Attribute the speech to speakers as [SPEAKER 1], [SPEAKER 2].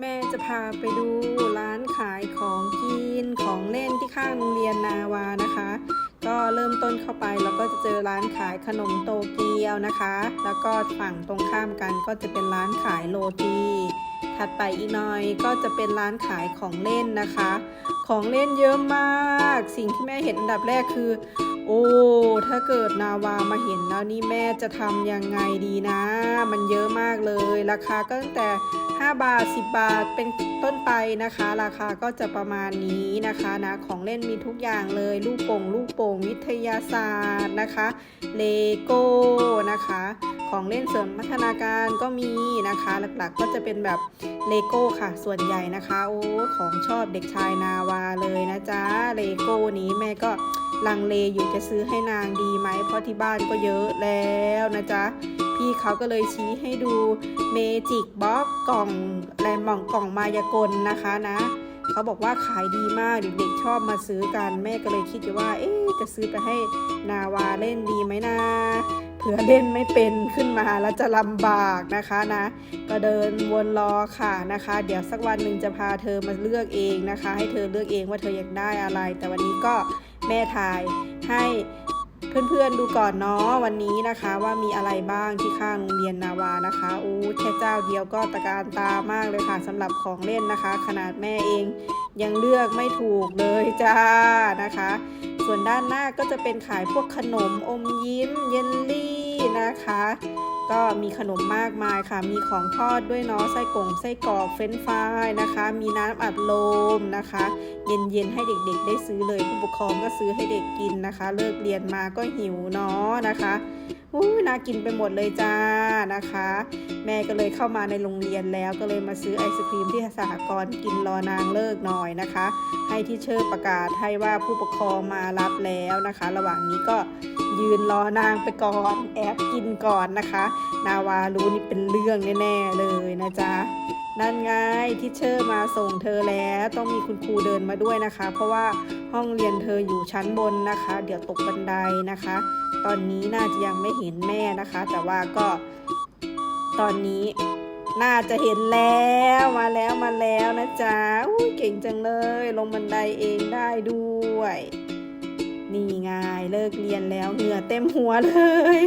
[SPEAKER 1] แม่จะพาไปดูร้านขายของกินของเล่นที่ข้างโรงเรียนนาวานะคะ ก็เริ่มต้นเข้าไปแล้วก็จะเจอร้านขายขนมโตเกียวนะคะ แล้วก็ฝั่งตรงข้ามกันก็จะเป็นร้านขายโรตีถัดไปอีกหน่อยก็จะเป็นร้านขายของเล่นนะคะ ของเล่นเยอะมาก สิ่งที่แม่เห็นอันดับแรกคือ โอ้ ถ้าเกิดนาวามาเห็นแล้วนี่แม่จะทำยังไงดีนะ มันเยอะมากเลย ราคาก็ตั้งแต่ 5 บาท 10 บาทเป็นต้นไปนะคะ ราคาก็จะประมาณนี้นะคะนะ ของเล่นมีทุกอย่างเลย ลูกโป่ง ลูกโป่ง วิทยาศาสตร์นะคะ เลโก้นะคะ ของเล่นเสริมพัฒนาการก็มีนะคะ หลักๆก็จะเป็นแบบเลโก้ค่ะ ส่วนใหญ่นะคะ โอ้ของชอบเด็กชายนาวาเลยนะจ๊ะเลโก้นี้แม่ก็ลังเลอยู่จะซื้อให้นางดีไหมเพราะที่บ้านก็เยอะแล้วนะจ๊ะพี่เขาก็เลยชี้ให้ดูเมจิกบ็อกกล่องแรมมองกล่องมายากลนะคะนะเขาบอกว่าขายดีมากเด็กๆชอบมาซื้อกันแม่ก็เลยคิดว่า เอ๊จะซื้อไปให้นาวาเล่นดีไหมนะ ผื่อเล่นไม่เป็นขึ้นมาแล้วจะลำบากนะคะนะ ก็เดินวนรอค่ะนะคะ เดี๋ยวสักวันหนึ่งจะพาเธอมาเลือกเองนะคะ ให้เธอเลือกเองว่าเธออยากได้อะไร แต่วันนี้ก็แม่ถ่ายให้เพื่อนๆดูก่อนเนาะวันนี้นะคะว่ามีอะไรบ้างที่ข้างโรงเรียนนาวานะคะอู้แค่เจ้าเดียวก็ตะการตามากเลยค่ะสำหรับของเล่นนะคะ ขนาดแม่เองยังเลือกไม่ถูกเลยจ้านะคะ ส่วนด้านหน้าก็จะเป็นขายพวกขนมอมยิ้มเยลลี่นะคะ ก็มีขนมมากมายค่ะ มีของทอดด้วยเนาะไส้กงไส้กรอกเฟรนฟรายนะคะ มีน้ำอัดลมนะคะ เย็นๆให้เด็กๆ ได้ซื้อเลยผู้ปกครองก็ซื้อให้เด็กกินนะคะ เลิกเรียนมาก็หิวเนาะนะคะ อู้น่ากินไปหมดเลยจ้านะคะ แม่ก็เลยเข้ามาในโรงเรียนแล้วก็เลยมาซื้อไอศครีมที่สหกรณ์กินรอนางเลิกหน่อยนะคะ ให้ที่เชิญประกาศให้ว่าผู้ปกครองมารับแล้วนะคะ ระหว่างนี้ก็ยืนรอนางไปก่อนแอบกินก่อนนะคะ นาวารู้นี่เป็นเรื่องแน่ๆเลยนะจ๊ะ นั่นไงที่เชอร์มาส่งเธอแล้ว ต้องมีคุณครูเดินมาด้วยนะคะ เพราะว่าห้องเรียนเธออยู่ชั้นบนนะคะ เดี๋ยวตกบันไดนะคะ ตอนนี้น่าจะยังไม่เห็นแม่นะคะ แต่ว่าก็ตอนนี้น่าจะเห็นแล้วมาแล้วมาแล้วนะจ๊ะอุ้ยเก่งจังเลย ลงบันไดเองได้ด้วย นี่ไงเลิกเรียนแล้วเหงื่อเต็มหัวเลย